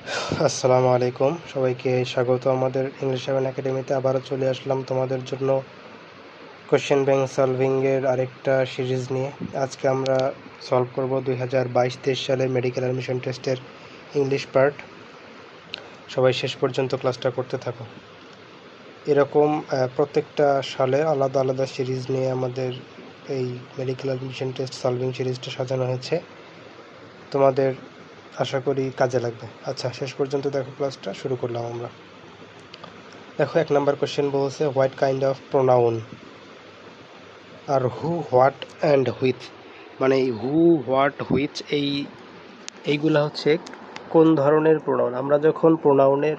আসসালামু আলাইকুম। সবাইকে স্বাগত। আমাদের ইংলিশ সেভেন একাডেমিতে আবারও চলে আসলাম তোমাদের জন্য কোশ্চেন ব্যাংক সলভিংয়ের আরেকটা সিরিজ নিয়ে। আজকে আমরা সলভ করব দুই হাজার বাইশ তেইশ সালে মেডিকেল অ্যাডমিশন টেস্টের ইংলিশ পার্ট সবাই শেষ পর্যন্ত ক্লাসটা করতে থাকো। এরকম প্রত্যেকটা সালে আলাদা আলাদা সিরিজ নিয়ে আমাদের এই মেডিকেল অ্যাডমিশন টেস্ট সলভিং সিরিজটা সাজানো হয়েছে। তোমাদের আশা করি কাজে লাগবে। আচ্ছা শেষ পর্যন্ত দেখো ক্লাসটা শুরু করলাম আমরা। দেখো, এক নাম্বার কোশ্চেন বলছে what kind of pronoun are who what and which মানে এই হু হোয়াট হুইচ এই, এইগুলা হচ্ছে কোন ধরনের প্রোনাউন আমরা যখন প্রোনাউনের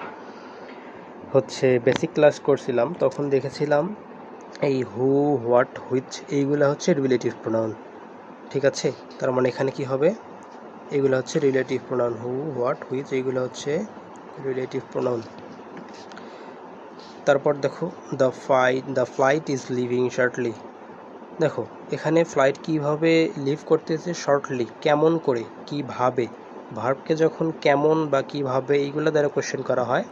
হচ্ছে বেসিক ক্লাস করছিলাম, তখন দেখেছিলাম এই হু হোয়াট হুইচ এইগুলা হচ্ছে রিলেটিভ প্রোনাউন ঠিক আছে? তার মানে এখানে কি হবে? এগুলো হচ্ছে relative pronoun who what which এইগুলো হচ্ছে রিলেটিভ প্রোনাউন তারপর দেখো the flight the flight is leaving shortly দেখো, এখানে ফ্লাইট কীভাবে লিভ করতেছে শর্টলি কেমন করে, কীভাবে ভার্বকে যখন কেমন বা কীভাবে এইগুলো দ্বারা কোশ্চেন করা হয়,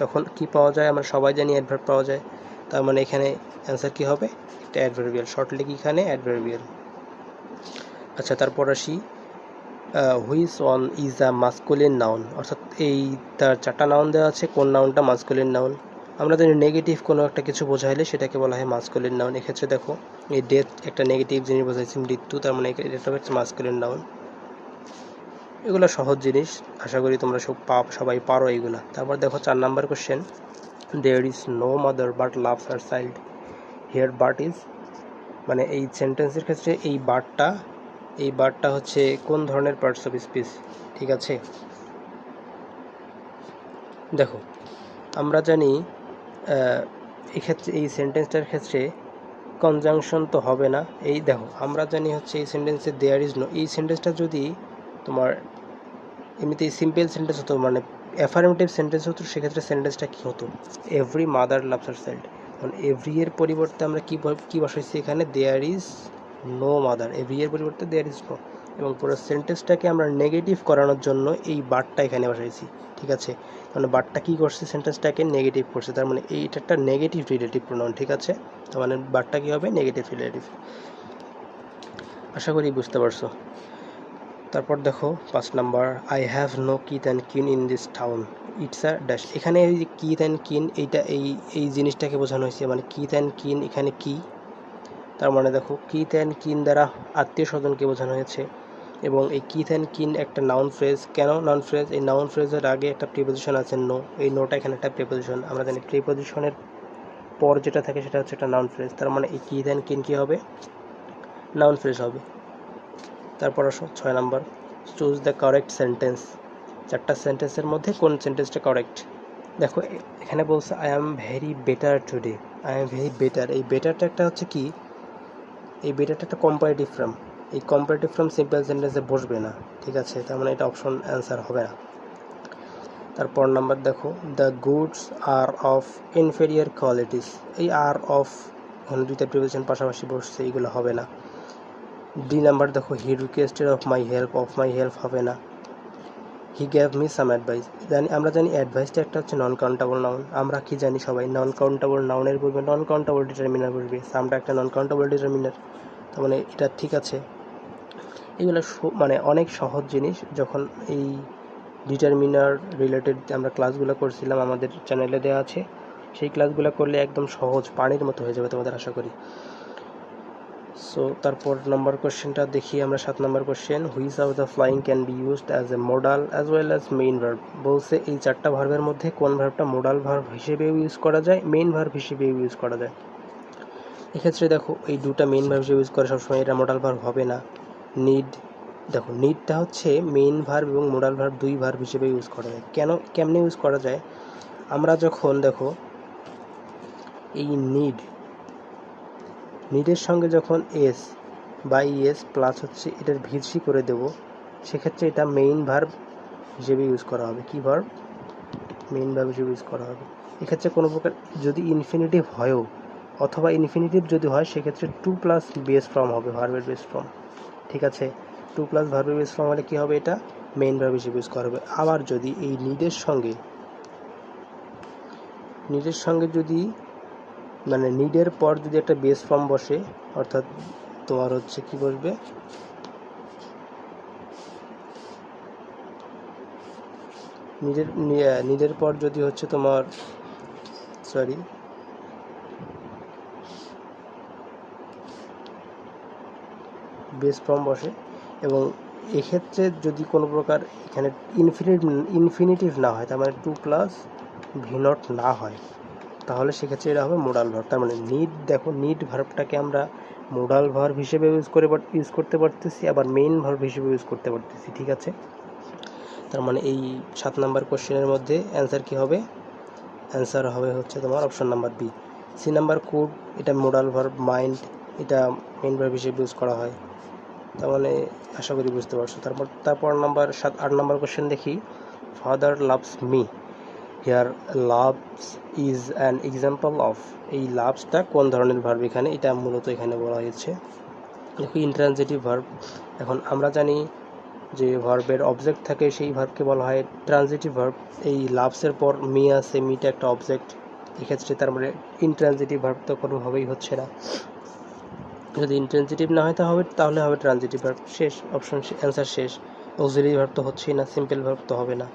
তখন কি পাওয়া যায়? আমরা সবাই জানি অ্যাডভার্ব পাওয়া যায়। তার মানে এখানে অ্যান্সার কি হবে? এটা অ্যাডভার্বিয়াল শর্টলি এখানে? অ্যাডভার্বিয়াল আচ্ছা তারপর আসি। Which one is a masculine noun. অর্থাৎ এই তার চারটা নাউন দেওয়া আছে। কোন নাউনটা মাস্কুলিন নাউন? আমরা জানি নেগেটিভ কোনো একটা কিছু বোঝাইলে সেটাকে বলা হয় মাস্কুলিন নাউন। এক্ষেত্রে দেখো, এই ডেথ একটা নেগেটিভ জিনিস বোঝাইছি, মৃত্যু, তার মানে এটা হচ্ছে মাস্কুলিন নাউন। এগুলো সহজ জিনিস। আশা করি তোমরা সব পা- সবাই পারো এইগুলা তারপর দেখো চার number question there is no mother but loves her child here but is মানে এই সেন্টেন্সের ক্ষেত্রে এই বাটটা এই বারটা হচ্ছে কোন ধরনের পার্টস অফ স্পিচ ঠিক আছে? দেখো, আমরা জানি এক্ষেত্রে, এই সেন্টেন্সটার ক্ষেত্রে কনজাংশন তো হবে না। এই দেখো, আমরা জানি হচ্ছে এই সেন্টেন্সে দেয়ার ইজ নো এই সেন্টেন্সটা যদি তোমার এমনিতে সিম্পল সেন্টেন্স হতো মানে অ্যাফার্মেটিভ সেন্টেন্স হতো, সেক্ষেত্রে সেন্টেন্সটা কী হতো? Every mother loves her child কারণ এভরি এর পরিবর্তে আমরা কী কী বসাইছি এখানে? There is no mother every এর পরিবর্তে দেয়ার ইজ নো এবং পুরো সেন্টেন্সটাকে আমরা নেগেটিভ করানোর জন্য এই বারটা এখানে বসাইছি। ঠিক আছে? মানে বারটা কী করছে? সেন্টেন্সটাকে নেগেটিভ করছে। তার মানে এইটা একটা নেগেটিভ রিলেটিভ প্রোনাউন ঠিক আছে? তার মানে বারটা কী হবে? নেগেটিভ রিলেটিভ আশা করি বুঝতে পারছ। তারপর দেখো, পাঁচ number I have no kith and kin in this town it's a dash এখানে এই যে কিথ কিন এইটা এই এই জিনিসটাকে বোঝানো হয়েছে। মানে কিথ অ্যান্ড কিন এখানে কি তার মানে দেখো কিথ অ্যান্ড কিন দ্বারা আত্মীয় স্বজনকে বোঝানো হয়েছে এবং এই কিথ অ্যান্ড কিন একটা নাউন ফ্রেজ কেন নাউন ফ্রেজ এই নাউন ফ্রেজের আগে একটা প্রিপোজিশন আছে নো এই নোটা এখানে একটা প্রিপোজিশন আমরা জানি প্রিপোজিশনের পর যেটা থাকে সেটা হচ্ছে একটা নাউন ফ্রেজ তার মানে এই কিথ অ্যান্ড কিন কী হবে? নাউন ফ্রেজ হবে। তারপর আসো, ছয় number choose the correct sentence চারটা সেন্টেন্সের মধ্যে কোন সেন্টেন্সটা কারেক্ট দেখো এখানে বলছে I am very better today I am very better এই বেটারটা একটা হচ্ছে কি? এই বিটাটা একটা কম্পারেটিভ ফ্রম এই কম্পারেটিভ ফ্রম সিম্পল সেন্টেন্সে বসবে না, ঠিক আছে? তার মানে এটা অপশন অ্যান্সার হবে না। তারপর নাম্বার দেখো the goods are of inferior qualities এই আর অফ এখানে দুইটা প্রিপারেশন পাশাপাশি বসছে এইগুলো হবে না। ডি নাম্বার দেখো he requested of my help of my help হবে না। He gave me some advice জানি, আমরা জানি অ্যাডভাইসটা একটা হচ্ছে নন কাউন্টেবল নাউন আমরা কি জানি সবাই? নন কাউন্টেবল নাউনের বলবে নন কাউন্টেবল ডিটারমিনার বলবে সামটা একটা নন কাউন্টেবল ডিটারমিনার তার মানে এটা ঠিক আছে। এগুলো মানে অনেক সহজ জিনিস। যখন এই ডিটারমিনার রিলেটেড আমরা ক্লাসগুলো করছিলাম, আমাদের চ্যানেলে দেওয়া আছে, সেই ক্লাসগুলো করলে একদম সহজ পানির মতো হয়ে যাবে তোমাদের আশা করি। সো তারপর নাম্বার কোশ্চেনটা দেখি, আমরা সাত number question which of the flying can be used as a modal as well as main verb বলছে এই চারটা ভার্বের মধ্যে কোন ভার্বটা মোডাল ভার্ব হিসেবেও ইউজ করা যায় মেইন ভার্ব হিসেবেও ইউজ করা যায়? এক্ষেত্রে দেখো, এই দুটা মেইন ভার্ব হিসেবে ইউজ করে সবসময় এটা মোডাল ভার্ব হবে না। নিড দেখো নিডটা হচ্ছে মেইন ভার্ব এবং মোডাল ভার্ব দুই ভার্ব হিসেবে ইউজ করা যায়। কেন, কেমনে ইউজ করা যায়? আমরা যখন, দেখো, এই নিড নিডের সঙ্গে যখন এস বা ইএস প্লাস হচ্ছে, এটার ভিসি করে দেব, সেক্ষেত্রে এটা মেইন ভার্ব হিসেবে ইউজ করা হবে। কি ভার্ব মেইন ভার্ব হিসেবে ইউজ করা হবে। এক্ষেত্রে কোনো প্রকার যদি ইনফিনিটিভ হয়ও, অথবা ইনফিনিটিভ যদি হয়, সেক্ষেত্রে টু প্লাস বেস ফর্ম হবে ভার্বের বেস ফর্ম ঠিক আছে? টু প্লাস ভার্বের বেস ফর্ম হলে কী হবে এটা? মেইন ভার্ব হিসেবে ইউজ করা হবে। আবার যদি এই নিডের সঙ্গে নিডের সঙ্গে যদি মানে নিডের পর যদি একটা বেস ফর্ম বসে, অর্থাৎ তোমার হচ্ছে কি বসবে? নিডের নিডের পর যদি হচ্ছে তোমার সরি বেস ফর্ম বসে, এবং এক্ষেত্রে যদি কোনো প্রকার এখানে ইনফিনিট ইনফিনিটিভ না হয়, তার মানে টু প্লাস ভিনট না হয় তাহলে সেক্ষেত্রে এটা হবে মোডাল ভার্ব তার মানে নিট দেখো নিট ভার্বটাকে আমরা মোডাল ভার্ব হিসেবে ইউজ করে ইউজ করতে পারতেছি, আবার মেইন ভার্ব হিসেবে ইউজ করতে পারতেছি, ঠিক আছে? তার মানে এই সাত নাম্বার কোশ্চেনের মধ্যে অ্যান্সার কি হবে? অ্যান্সার হবে হচ্ছে তোমার option number B C number could এটা মোডাল ভার্ব মাইন্ড এটা মেইন ভার্ব হিসেবে ইউজ করা হয়। তার মানে আশা করি বুঝতে পারছ। তারপর তারপর নাম্বার সাত আট নাম্বার কোশ্চেন দেখি। Father loves me here loves is an example of এই লাভসটা কোন ধরনের ভার্ব এখানে? এটা মূলত এখানে বলা হয়েছে। দেখো ইন্ট্রানজিটিভ ভার্ব এখন আমরা জানি যে ভার্বের অবজেক্ট থাকে, সেই ভার্বকে বলা হয় ট্রানজিটিভ ভার্ব এই লাভসের পর মি আছে মিটা একটা অবজেক্ট এক্ষেত্রে তার মানে ইনট্রানজিটিভ ভার্ব তো কোনোভাবেই হচ্ছে না। যদি ইন্টেন্সিটিভ না হয়, তাহলে তাহলে হবে ট্রানজিটিভ ভার্ব শেষ অপশন অ্যান্সার শেষ। অক্সিলারি ভার্ব তো হচ্ছেই না সিম্পল ভার্ব তো হবে না।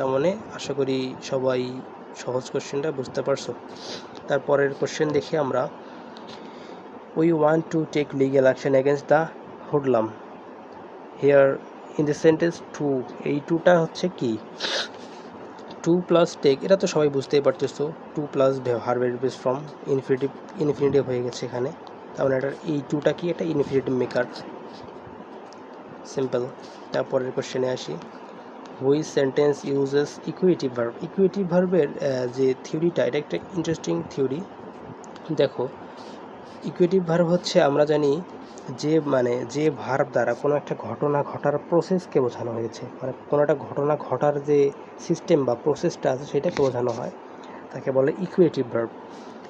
তার মানে আশা করি সবাই সহজ কোশ্চেনটা বুঝতে পারছ। তারপরের কোশ্চেন দেখি আমরা। We want to take legal action against the hoodlum here in the sentence to এই টুটা হচ্ছে কি? টু প্লাস টেক এটা তো সবাই বুঝতেই পারতেছো। টু প্লাস হারবের বেস ফ্রম ইনফিনিটিভ ইনফিনিটিভ হয়ে গেছে এখানে। তার মানে এটা এই টুটা কি? একটা ইনফিনিটিভ মেকার সিম্পল তারপরের কোশ্চেনে আসি। Which sentence uses equative verb equative ভার্বের যে থিওরিটা এটা একটা ইন্টারেস্টিং থিওরি দেখো ইকুইটিভ ভার্ব হচ্ছে, আমরা জানি যে মানে যে ভার্ব দ্বারা কোনো একটা ঘটনা ঘটার প্রসেসকে বোঝানো হয়েছে। মানে কোনো একটা ঘটনা ঘটার যে সিস্টেম বা প্রসেসটা আছে, সেটাকে বোঝানো হয়। তাকে বলে ইকুয়েটিভ ভার্ব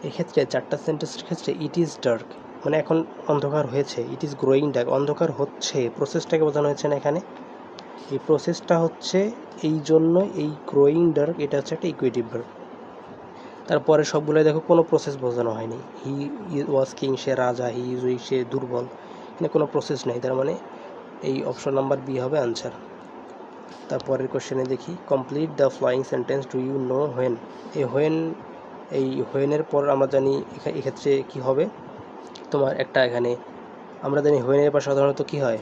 এক্ষেত্রে চারটা সেন্টেন্সের ক্ষেত্রে ইট ইজ ডার্ক মানে এখন অন্ধকার হয়েছে ইট ইজ গ্রোয়িং ডার্ক অন্ধকার হচ্ছে প্রসেসটাকে বোঝানো হয়েছে না এখানে। এই প্রসেসটা হচ্ছে এই জন্য এই গ্রোয়িং ডার্ক এটা হচ্ছে একটা ইকুয়েটিভ ভার্ব তারপরে সবগুলোই দেখো কোনো প্রসেস বোঝানো হয়নি। হি ওয়াজ কিং সে রাজা হি ইজ উইক সে দুর্বল। এখানে কোনো প্রসেস নেই, তার মানে এই অপশন নাম্বার বি হবে আনসার তারপরের কোশ্চেনে দেখি complete the following sentence do you know when এই হোয়েন এই হোয়েনের পর আমরা জানি এক্ষেত্রে কি হবে? তোমার একটা এখানে, আমরা জানি হোয়েনের পর সাধারণত কি হয়?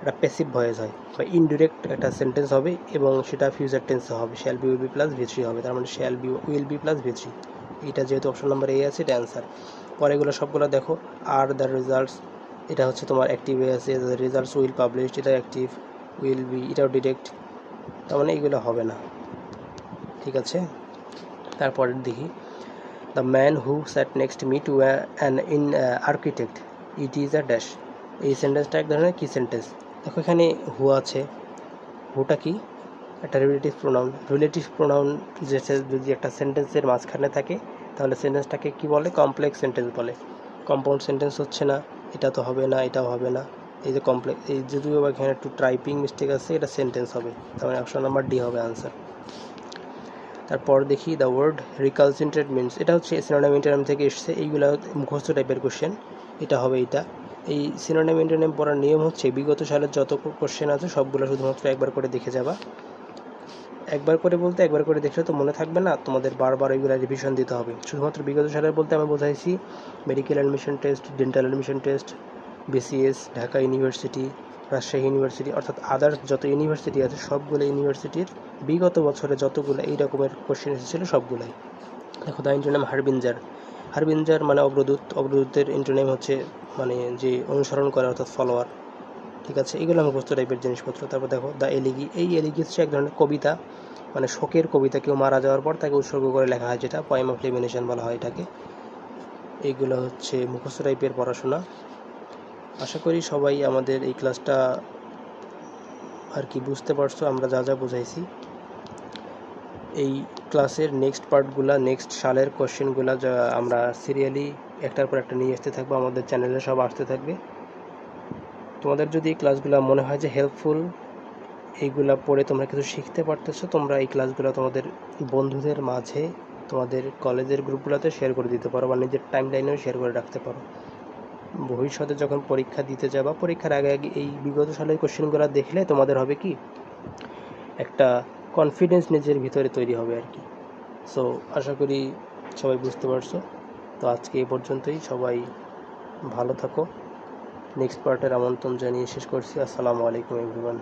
একটা প্যাসিভ ভয়েস হয়। বা ইনডিরেক্ট একটা সেন্টেন্স হবে এবং সেটা ফিউচার টেন্সে হবে। Shall be will be plus V three হবে। তার মানে shall be will be plus V three এইটা যেহেতু অপশন নাম্বার এ আছে, এটা অ্যান্সার পরে এগুলো সবগুলো দেখো। আর দ্য রেজাল্টস এটা হচ্ছে তোমার অ্যাক্টিভ হয়ে আছে। রেজাল্টস উইল পাবলিশড এটা অ্যাক্টিভ উইল বি এটাও ডিরেক্ট তার মানে এগুলো হবে না। ঠিক আছে? তারপরে দেখি the man who sat next me to an in architect it is a dash এই সেন্টেন্সটা এক ধরনের কী সেন্টেন্স দেখো, এখানে হু আছে। হুটা কি? একটা রিলেটিভ প্রোনাউন রিলেটিভ প্রোনাউন যে যদি একটা সেন্টেন্সের মাঝখানে থাকে, তাহলে সেন্টেন্সটাকে কি বলে? কমপ্লেক্স সেন্টেন্স বলে। কম্পাউন্ড সেন্টেন্স হচ্ছে না, এটা তো হবে না, এটাও হবে না। এই যে কমপ্লেক্স এই যদিও এখানে একটু টাইপিং মিস্টেক আছে, এটা সেন্টেন্স হবে। মানে অপশন নাম্বার ডি হবে আনসার তারপর দেখি দ্য ওয়ার্ড রিকালসেন্ট্রেট মিনস এটা হচ্ছে সিনোনিম থেকে এসছে। এইগুলো মুখস্থ টাইপের কোশ্চেন এটা হবে এটা এই সিনোনিম ইন্টারনেম পড়ার নিয়ম হচ্ছে, বিগত সালের যত কোশ্চেন আছে সবগুলো শুধুমাত্র একবার করে দেখে যাবা। একবার করে বলতে একবার করে দেখলে তো মনে থাকবে না, তোমাদের বারবার ওইগুলো রিভিশন দিতে হবে। শুধুমাত্র বিগত সালের বলতে আমি বোঝাইছি medical admission test dental admission test BCS Dhaka university Rajshahi university অর্থাৎ আদার্স যত ইউনিভার্সিটি আছে, সবগুলো ইউনিভার্সিটির বিগত বছরে যতগুলো এই রকমের কোশ্চেন এসেছিল সবগুলোই। দেখো দা ইন্টারনেম হারবিনজার হারবিনজার মানে অগ্রদূত অগ্রদূতের ইন্টারনেম হচ্ছে মানে যে অনুসরণ করে অর্থাৎ ফলোয়ার ঠিক আছে? এগুলো আমি মুখস্থ টাইপের জিনিসপত্র। তারপর দেখো দ্য এলিগি এই এলিগি হচ্ছে এক ধরনের কবিতা মানে শোকের কবিতা। কেউ মারা যাওয়ার পর তাকে উৎসর্গ করে লেখা হয়, যেটা পয়েম অফ লিমিনেশন বলা হয় এটাকে। এইগুলো হচ্ছে মুখস্থ টাইপের পড়াশোনা। আশা করি সবাই আমাদের এই ক্লাসটা আর কি বুঝতে পারছ, আমরা যা যা বুঝাইছি। এই ক্লাসের নেক্সট পার্টগুলা নেক্সট সালের কোশ্চেনগুলো যা আমরা সিরিয়ালি একটার পর একটা নিয়ে আসতে থাকব, আমাদের চ্যানেলে সব আসতে থাকবে। তোমাদের যদি এই ক্লাসগুলো মনে হয় যে হেল্পফুল এইগুলা পড়ে তোমরা কিছু শিখতে পারতেছো, তোমরা এই ক্লাসগুলো তোমাদের বন্ধুদের মাঝে, তোমাদের কলেজের গ্রুপগুলোতে শেয়ার করে দিতে পারো বা নিজের টাইম লাইনেও শেয়ার করে রাখতে পারো। ভবিষ্যতে যখন পরীক্ষা দিতে যাবা, পরীক্ষার আগে আগে এই বিগত সালের কোশ্চেনগুলো দেখলে তোমাদের হবে কি? একটা কনফিডেন্স নিজের ভিতরে তৈরি হবে আর কি। সো আশা করি সবাই বুঝতে পারছ। তো আজকে এ পর্যন্তই। সবাই ভালো থাকো। নেক্সট পার্টের আমন্ত্রণ জানিয়ে শেষ করছি। আসসালামু আলাইকুম এভরিওয়ান